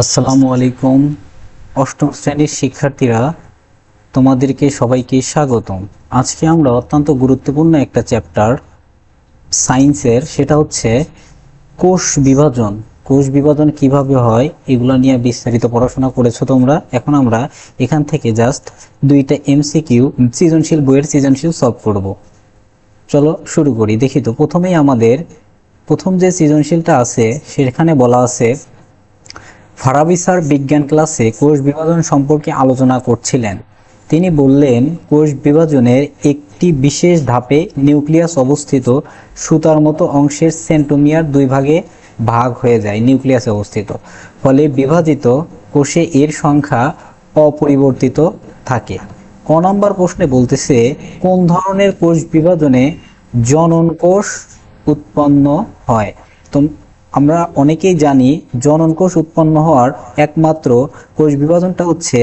আসসালামু আলাইকুম। অষ্টম শ্রেণির শিক্ষার্থীরা, তোমাদেরকে সবাইকে স্বাগতম। আজকে আমরা অত্যন্ত গুরুত্বপূর্ণ একটা চ্যাপ্টার, সায়েন্সের, সেটা হচ্ছে কোষ বিভাজন। কোষ বিভাজন কীভাবে হয়, এগুলো নিয়ে বিস্তারিত পড়াশোনা করেছ তোমরা। এখন আমরা এখান থেকে জাস্ট দুইটা এমসিকিউ, সৃজনশীল বইয়ের সৃজনশীল সলভ করব। চলো শুরু করি। দেখি তো, প্রথমেই আমাদের, প্রথম যে সৃজনশীলটা আছে, সেখানে বলা আছে ফারাবি স্যার বিজ্ঞান ক্লাসে কোষ বিভাজন সম্পর্কে আলোচনা করছিলেন। তিনি বললেন, কোষ বিভাজনের একটি বিশেষ ধাপে নিউক্লিয়াস অবস্থিত, সুতার মতো অংশের সেন্টোমিয়ার দুই ভাগে ভাগ হয়ে যায়, নিউক্লিয়াসে অবস্থিত। ফলে বিভাজিত কোষে এর সংখ্যা অপরিবর্তিত থাকে। ক নম্বর প্রশ্নে বলতেছে, কোন ধরনের কোষ বিভাজনে জনন কোষ উৎপন্ন হয়? তো আমরা অনেকেই জানি জনন কোষ উৎপন্ন হওয়ার একমাত্র কোষ বিভাজনটা হচ্ছে,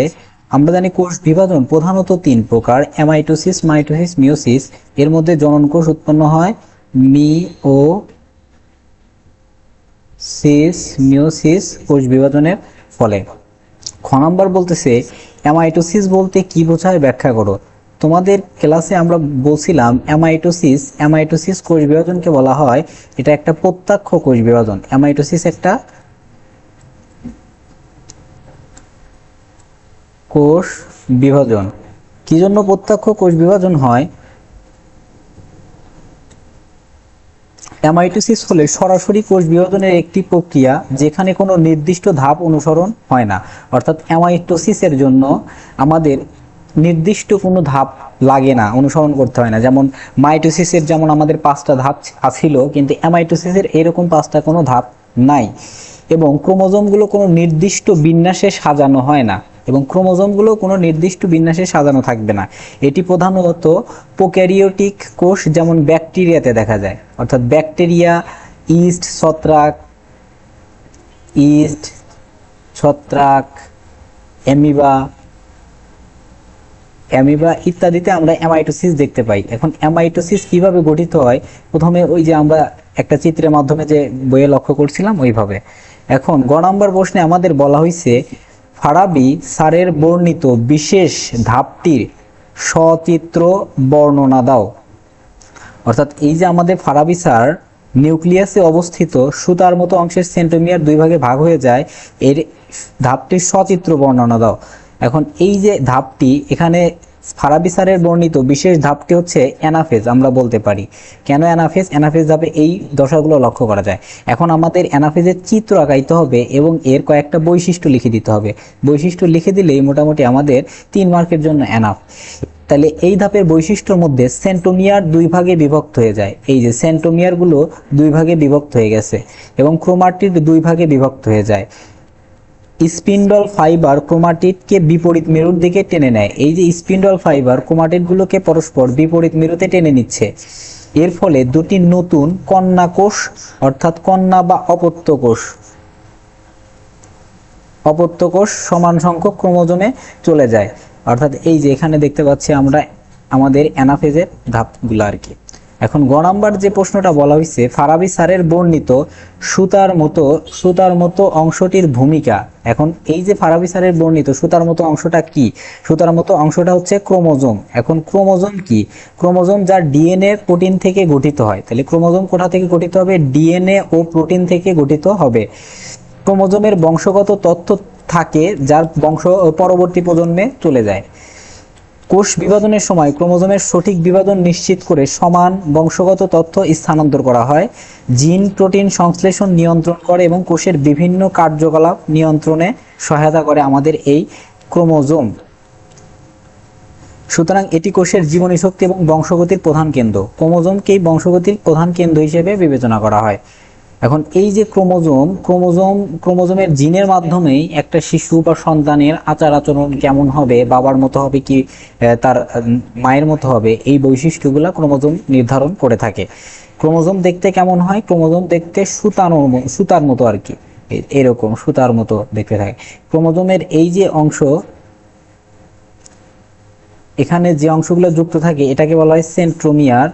আমরা জানি কোষ বিভাজন প্রধানত তিন প্রকার অ্যামাইটোসিস মাইটোসিস মিওসিস এর মধ্যে জনন কোষ উৎপন্ন হয় মি ও সিস মিওসিস কোষ বিভাজনের ফলে। খ নাম্বার বলতেছে অ্যামাইটোসিস বলতে কি বোঝায় ব্যাখ্যা করো। তোমাদের ক্লাসে আমরা বলছিলাম অ্যামাইটোসিস অ্যামাইটোসিস কোষ বিভাজনকে বলা হয়। এটা একটা প্রত্যক্ষ কোষ বিভাজন। অ্যামাইটোসিস একটা কোষ বিভাজন। কি জন্য প্রত্যক্ষ কোষ বিভাজন হয়? অ্যামাইটোসিস হলে সরাসরি কোষ বিভাজনের একটি প্রক্রিয়া যেখানে কোনো নির্দিষ্ট ধাপ অনুসরণ হয় না। অর্থাৎ অ্যামাইটোসিসের জন্য আমাদের নির্দিষ্ট কোনো ধাপ লাগে না, অনুসরণ করতে হয় না। যেমন মাইটোসিসের যেমন আমাদের পাঁচটা ধাপ ছিল কিন্তু অ্যামাইটোসিসের এরকম পাঁচটা কোনো ধাপ নাই এবং ক্রোমোজোমগুলো কোনো নির্দিষ্ট বিন্যাসে সাজানো হয় না এবং ক্রোমোজোমগুলো কোনো নির্দিষ্ট বিন্যাসে সাজানো থাকবে না। এটি প্রধানত প্রোক্যারিওটিক কোষ যেমন ব্যাকটেরিয়াতে দেখা যায়, অর্থাৎ ব্যাকটেরিয়া, ইস্ট, ছত্রাক ইস্ট, ছত্রাক, অ্যামিবা অ্যামিবা ইত্যাদিতে আমরা অ্যামাইটোসিস দেখতে পাই। এখন অ্যামাইটোসিস কীভাবে গঠিত হয়? প্রথমে ওই যে আমরা একটা চিত্রের মাধ্যমে যে বইয়ে লক্ষ্য করছিলাম, ওইভাবে। এখন গ নম্বর প্রশ্নে আমাদের বলা হয়েছে ফারাবি স্যারের বর্ণিত বিশেষ ধাপটির সচিত্র বর্ণনা দাও। অর্থাৎ এই যে আমাদের ফারাবি স্যার নিউক্লিয়াসে অবস্থিত, সুতার মতো অংশের সেন্টোমিয়ার দুই ভাগে ভাগ হয়ে যায়, এর ধাপটির সচিত্র বর্ণনা দাও। এখন এই যে ধাপটি, এখানে ফারাবি বর্ণিত বিশেষ ধাপটি হচ্ছে অ্যানাফেজ, আমরা বলতে পারি। কেন অ্যানাফেজ? অ্যানাফেজ ধাপে এই দশাগুলো লক্ষ্য করা যায়। এখন আমাদের অ্যানাফেজের চিত্র আঁকাইতে হবে এবং এর কয়েকটা বৈশিষ্ট্য লিখে দিতে হবে। বৈশিষ্ট্য লিখে দিলেই মোটামুটি আমাদের তিন মার্কের জন্য অ্যানাফ। তাহলে এই ধাপের বৈশিষ্ট্যর মধ্যে সেন্টোমিয়ার দুই ভাগে বিভক্ত হয়ে যায়। এই যে সেন্টোমিয়ারগুলো দুই ভাগে বিভক্ত হয়ে গেছে এবং ক্রোমাটিড দুই ভাগে বিভক্ত হয়ে যায়। স্পিন্ডল ফাইবার ক্রোমাটিডকে বিপরীত মেরুর দিকে টেনে নেয়। এই যে স্পিন্ডল ফাইবার ক্রোমাটিডগুলোকে পরস্পর বিপরীত মেরুতে টেনে নিচ্ছে। এর ফলে দুটি নতুন কন্যা কোষ, অর্থাৎ কন্যা বা অপত্য কোষ অপত্য কোষ সমান সংখ্যক ক্রোমোজোমে চলে যায়। অর্থাৎ এই যে এখানে দেখতে পাচ্ছি আমরা আমাদের অ্যানাফেজের ধাপগুলো আর কি। এখন গ নাম্বার যে প্রশ্নটা বলা হয়েছে ফারাবি স্যারের বর্ণিত সুতার মতো সুতার মতো অংশটির ভূমিকা। এখন এই যে ফারাবি স্যারের বর্ণিত সুতার মতো অংশটা কি? সুতার মতো অংশটা হচ্ছে ক্রোমোজোম। এখন ক্রোমোজোম কি? ক্রোমোজোম যা ডিএনএ প্রোটিন থেকে গঠিত হয়। তাহলে ক্রোমোজোম কোথা থেকে গঠিত হবে? ডিএনএ ও প্রোটিন থেকে গঠিত হবে। ক্রোমোজোমের বংশগত তথ্য থাকে, যার বংশ পরবর্তী প্রজন্মে চলে যায়। কোষ বিভাজনের সময় ক্রোমোজোমের সঠিক বিভাজন নিশ্চিত করে সমান বংশগত তথ্য স্থানান্তর করা হয়। জিন প্রোটিন সংশ্লেষণ নিয়ন্ত্রণ করে এবং কোষের বিভিন্ন কার্যকলাপ নিয়ন্ত্রণে সহায়তা করে আমাদের এই ক্রোমোজোম। সুতরাং এটি কোষের জীবনী শক্তি এবং বংশগতির প্রধান কেন্দ্র। ক্রোমোজোমকেই বংশগতির প্রধান কেন্দ্র হিসেবে বিবেচনা করা হয়। এখন এই যে ক্রোমোজোম ক্রোমোজোম, ক্রোমোজোমের জিনের মাধ্যমেই একটা শিশু বা সন্তানের আচার আচরণ কেমন হবে, বাবার মতো হবে কি তার মায়ের মতো হবে, এই বৈশিষ্ট্যগুলো ক্রোমোজোম নির্ধারণ করে থাকে। ক্রোমোজোম দেখতে কেমন হয়? ক্রোমোজোম দেখতে সুতানোর সুতার মতো আর কি। এরকম সুতার মতো দেখতে থাকে। ক্রোমোজোমের এই যে অংশ, এখানে যে অংশগুলো যুক্ত থাকে, এটাকে বলা হয় সেন্ট্রোমিয়ার।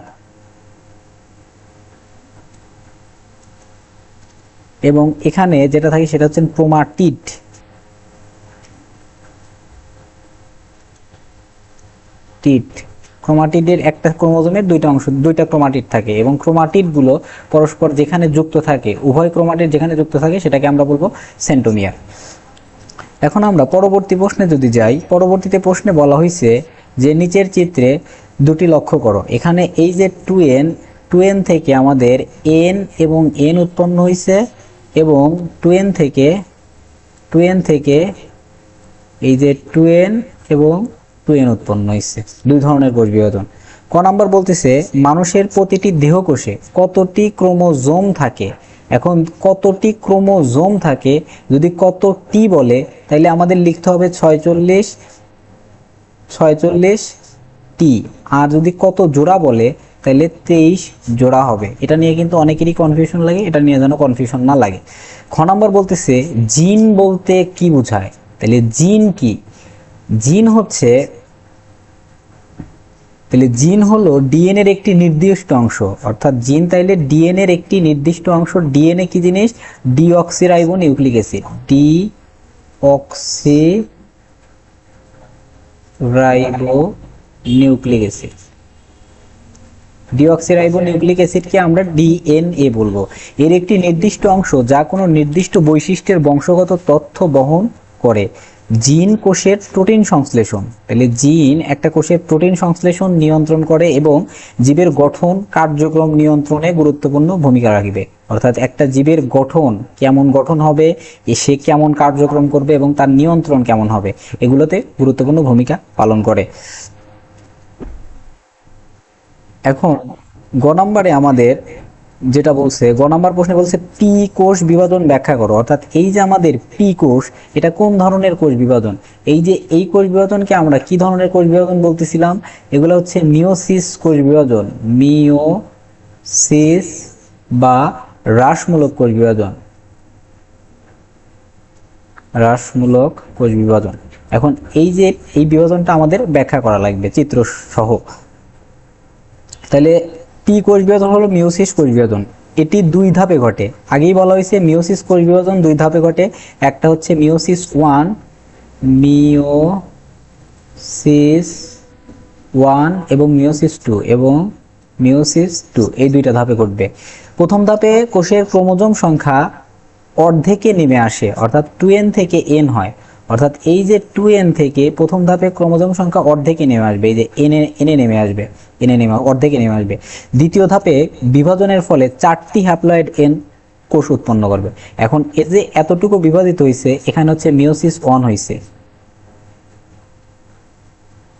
এবং এখানে যেটা থাকে সেটা হচ্ছেন প্রোমাটিড। টিট ক্রোমাটিডের একটা ক্রোমোজোমের দুইটা অংশ, দুইটা ক্রোমাটিড থাকে এবং ক্রোমাটিডগুলো পরস্পর যেখানে যুক্ত থাকে, উভয় ক্রোমাটিড যেখানে যুক্ত থাকে সেটাকে আমরা বলব সেন্টোমিয়ার। এখন আমরা পরবর্তী প্রশ্নে যদি যাই, পরবর্তীতে প্রশ্নে বলা হয়েছে যে নিচের চিত্রে দুটি লক্ষ্য করো। এখানে এই যে টু এন টু এন থেকে আমাদের এন এবং এন উৎপন্ন হয়েছে এবং টুয়েন থেকে টুয়েন থেকে এই যে টুয়েন এবং টুয়েন উৎপন্ন হয়েছে দুই ধরনের কোষ বিভাজন। ক নাম্বার বলতেছে, মানুষের প্রতিটি দেহকোষে কতটি ক্রোমোজোম থাকে? এখন কতটি ক্রোমোজোম থাকে? যদি কতটি বলে তাহলে আমাদের লিখতে হবে ছয়চল্লিশ ছয়চল্লিশ টি। আর যদি কত জোড়া বলে তাহলে তেইশ জোড়া হবে। এটা নিয়ে কিন্তু অনেকেরই কনফিউশন লাগে, এটা নিয়ে যেন কনফিউশন না লাগে। খ নম্বর বলতেছে, জিন বলতে কি বোঝায়? তাহলে জিন কি? জিন হচ্ছে তাহলে জিন হলো ডিএনএ এর একটি নির্দিষ্ট অংশ। অর্থাৎ জিন তাইলে ডিএনএ এর একটি নির্দিষ্ট অংশ। ডিএনএ কি জিনিস? Deoxyribo nucleic acid deoxyribo nucleic acid deoxyribo nucleic অ্যাসিডকে আমরা ডিএনএ বলব। এর একটি নির্দিষ্ট অংশ যা কোনো নির্দিষ্ট বৈশিষ্ট্যের বংশগত তথ্য বহন করে। জিন কোষের প্রোটিন সংশ্লেষণ। তাহলে জিন একটা কোষের প্রোটিন সংশ্লেষণ নিয়ন্ত্রণ করে এবং জীবের গঠন কার্যক্রম নিয়ন্ত্রণে গুরুত্বপূর্ণ ভূমিকা রাখবে। অর্থাৎ একটা জীবের গঠন কেমন গঠন হবে সে কেমন কার্যক্রম করবে এবং তার নিয়ন্ত্রণ কেমন হবে, এগুলোতে গুরুত্বপূর্ণ ভূমিকা পালন করে। এখন গ নম্বরে আমাদের যেটা বলছে, গ নম্বর প্রশ্নে বলছে পি কোষ বিভাজন ব্যাখ্যা করো। অর্থাৎ এই যে আমাদের পি কোষ, এটা কোন ধরনের কোষ বিভাজন? এই যে এই কোষ বিভাজনকে আমরা কি ধরনের কোষ বিভাজন বলতেছিলাম? এগুলো হচ্ছে মিওসিস কোষ বিভাজন। মিওসিস বা হ্রাসমূলক কোষ বিভাজন। হ্রাসমূলক কোষ বিভাজন। এখন এই যে এই বিভাজনটা আমাদের ব্যাখ্যা করা লাগবে চিত্র সহ তাহলে পি কোষ বিভাজন হলো মিওসিস কোষ বিভাজন এটি দুই ধাপে ঘটে। আগেই বলা হয়েছে মিওসিস কোষ বিভাজন দুই ধাপে ঘটে। একটা হচ্ছে মিওসিস ওয়ান মিওসিস ওয়ান এবং মিওসিস টু এবং মিওসিস টু এই দুইটা ধাপে ঘটবে। প্রথম ধাপে কোষের ক্রোমোজোম সংখ্যা অর্ধেকে নেমে আসে, অর্থাৎ টু এন থেকে এন হয়। অর্থাৎ এই যে টু এন থেকে প্রথম ধাপে ক্রোমোজোম সংখ্যা অর্ধেকে নেমে আসবে, এই যে এনে এনে নেমে আসবে এনে নেমে, অর্ধেকে নেমে আসবে। দ্বিতীয় ধাপে বিভাজনের ফলে চারটি হ্যাপ্লয়েড এন কোষ উৎপন্ন করবে। এখন এ যে এতটুকু বিভাজিত হয়েছে এখানে হচ্ছে মিওসিস ওয়ান হয়েছে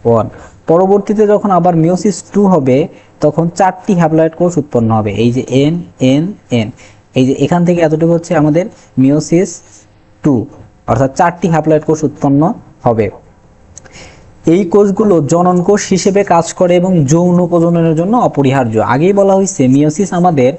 ওয়ান পরবর্তীতে যখন আবার মিওসিস টু হবে, তখন চারটি হ্যাপ্লয়েড কোষ উৎপন্ন হবে। এই যে এন এন এন এই যে এখান থেকে এতটুকু হচ্ছে আমাদের মিওসিস টু অর্থাৎ চারটি হ্যাপ্লয়েড কোষ উৎপন্ন হবে। এই কোষগুলো জনন কোষ হিসেবে কাজ করে এবং যৌন প্রজননের জন্য অপরিহার্য। আগেই বলা হয়েছে মিওসিস আমাদের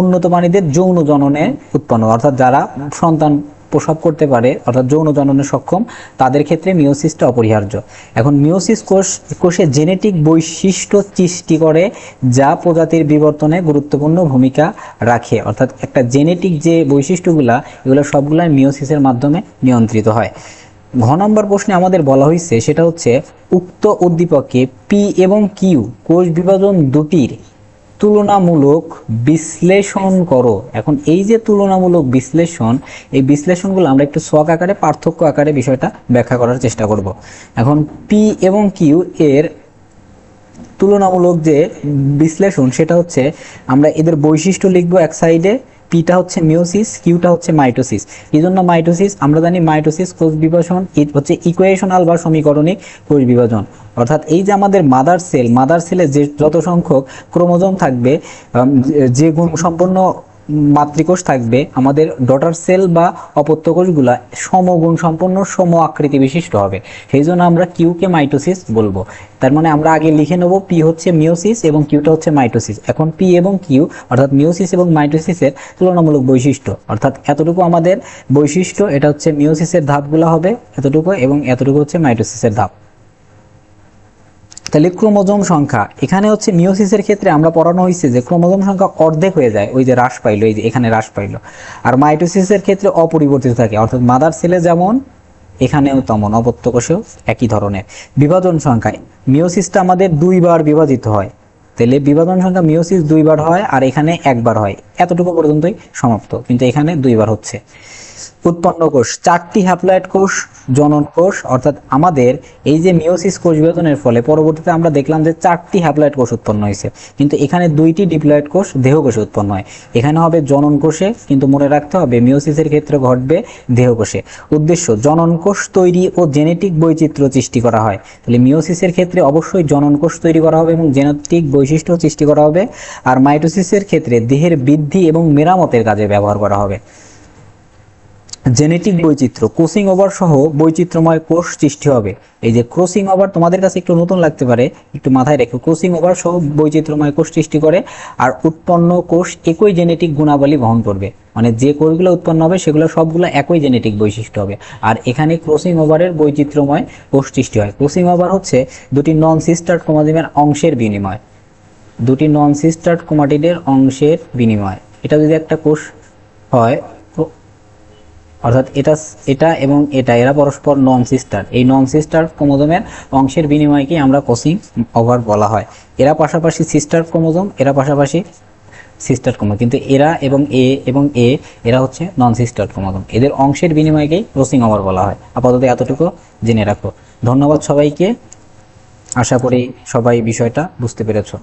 উন্নত প্রাণীদের যৌন জননে উৎপন্ন, অর্থাৎ যারা সন্তান প্রসব করতে পারে, অর্থাৎ যৌন জননে সক্ষম, তাদের ক্ষেত্রে মিওসিসটা অপরিহার্য। এখন মিওসিস কোষ, কোষে জেনেটিক বৈশিষ্ট্য সৃষ্টি করে যা প্রজাতির বিবর্তনে গুরুত্বপূর্ণ ভূমিকা রাখে। অর্থাৎ একটা জেনেটিক যে বৈশিষ্ট্যগুলা, এগুলো সবগুলাই মিওসিসের মাধ্যমে নিয়ন্ত্রিত হয়। ঘ নম্বর প্রশ্নে আমাদের বলা হয়েছে সেটা হচ্ছে উক্ত উদ্দীপকে পি এবং কিউ কোষ বিভাজন দুটির তুলনামূলক বিশ্লেষণ করো। এখন এই যে তুলনামূলক বিশ্লেষণ, এই বিশ্লেষণগুলো আমরা একটু সোয়াক আকারে, পার্থক্য আকারে বিষয়টা ব্যাখ্যা করার চেষ্টা করব। এখন পি এবং কিউ এর তুলনামূলক যে বিশ্লেষণ, সেটা হচ্ছে আমরা এদের বৈশিষ্ট্য লিখব এক সাইডে পিটা হচ্ছে মিওসিস কিউটা হচ্ছে মাইটোসিস এই জন্য মাইটোসিস আমরা জানি মাইটোসিস কোষ বিভাজন হচ্ছে ইকুয়েশনাল বা সমীকরণিক কোষ বিভাজন। অর্থাৎ এই যে আমাদের মাদার সেল মাদার সেলে যে যত সংখ্যক ক্রোমোজোম থাকবে যে গুণ সম্পন্ন মাতৃকোষ থাকবে, আমাদের ডটার সেল বা অপত্য কোষগুলা সমগুণ সম্পন্ন সম আকৃতি বিশিষ্ট হবে। সেই জন্য আমরা কিউকে মাইটোসিস বলব। তার মানে আমরা আগে লিখে নেব পি হচ্ছে মিওসিস এবং কিউটা হচ্ছে মাইটোসিস এখন পি এবং কিউ অর্থাৎ মিওসিস এবং মাইটোসিসের তুলনামূলক বৈশিষ্ট্য। অর্থাৎ এতটুকু আমাদের বৈশিষ্ট্য, এটা হচ্ছে মিওসিসের ধাপগুলো হবে এতটুকু এবং এতটুকু হচ্ছে মাইটোসিসের ধাপ। তাহলে ক্রোমোজোম সংখ্যা। এখানে হচ্ছে মিওসিসের ক্ষেত্রে আমরা পড়ানো হয়েছে যে ক্রোমোজোম সংখ্যা অর্ধেক হয়ে যায়, ওই যে হ্রাস পাইলো, এই যে এখানে হ্রাস পাইলো। আর মাইটোসিসের ক্ষেত্রে অপরিবর্তিত থাকে, অর্থাৎ মাদার সেলে যেমন, এখানেও তেমন, অপত্য কোষেও একই ধরনের। বিভাজন সংখ্যায় মিওসিসটা আমাদের দুইবার বিভাজিত হয়। তাহলে বিভাজন সংখ্যা মিওসিস দুইবার হয় আর এখানে একবার হয়। এতটুকু পর্যন্তই সমাপ্ত, কিন্তু এখানে দুইবার হচ্ছে। উৎপন্ন কোষ, চারটি হ্যাপ্লয়েড কোষ, জনন কোষ, অর্থাৎ আমাদের এই যে মিওসিস কোষ বিভাজনের ফলে পরবর্তীতে আমরা দেখলাম যে চারটি হ্যাপ্লয়েড কোষ উৎপন্ন হয়েছে। কিন্তু এখানে দুইটি ডিপ্লয়েড কোষ, দেহ কোষে উৎপন্ন হয়। এখানে হবে জনন কোষে, কিন্তু মনে রাখতে হবে মিওসিসের ক্ষেত্রে ঘটবে দেহ কোষে। উদ্দেশ্য, জনন কোষ তৈরি ও জেনেটিক বৈচিত্র্য সৃষ্টি করা হয়। তাহলে মিওসিসের ক্ষেত্রে অবশ্যই জনন কোষ তৈরি করা হবে এবং জেনেটিক বৈশিষ্ট্য সৃষ্টি করা হবে। আর মাইটোসিসের ক্ষেত্রে দেহের বৃদ্ধি এবং মেরামতের কাজে ব্যবহার করা হবে। জেনেটিক বৈচিত্র্য ক্রসিং ওভার সহ বৈচিত্র্যময় কোষ সৃষ্টি হবে। এই যে ক্রসিং ওভার তোমাদের কাছে একটু নতুন লাগতে পারে, একটু মাথায় রেখো। ক্রসিং ওভার সহ বৈচিত্র্যময় কোষ সৃষ্টি করে আর উৎপন্ন কোষ একই জেনেটিক গুণাবলী বহন করবে। মানে যে কোষগুলো উৎপন্ন হবে, সেগুলো সবগুলো একই জেনেটিক বৈশিষ্ট্য হবে। আর এখানে ক্রসিং ওভারের বৈচিত্র্যময় কোষ সৃষ্টি হয়। ক্রসিং ওভার হচ্ছে দুটি নন সিস্টার ক্রোমোজোমের অংশের বিনিময়। দুটি নন সিস্টার ক্রোমাটিডের অংশের বিনিময়। এটা যদি একটা কোষ হয় অর্থাৎ এটা এটা এবং এটা, এরা পরস্পর নন সিস্টার এই নন সিস্টার ক্রোমোজোমের অংশের বিনিময়কে আমরা কোসিং ওভার বলা হয়। এরা পাশাপাশি সিস্টার ক্রোমোজোম, এরা পাশাপাশি সিস্টার ক্রোমোজোম। কিন্তু এরা এবং এ এবং এ, এরা হচ্ছে নন সিস্টার ক্রোমোজোম। এদের অংশের বিনিময়কেই ক্রসিং ওভার বলা হয়। আপাতত এতটুকু জেনে রাখো। ধন্যবাদ সবাইকে। আশা করি সবাই বিষয়টা বুঝতে পেরেছ।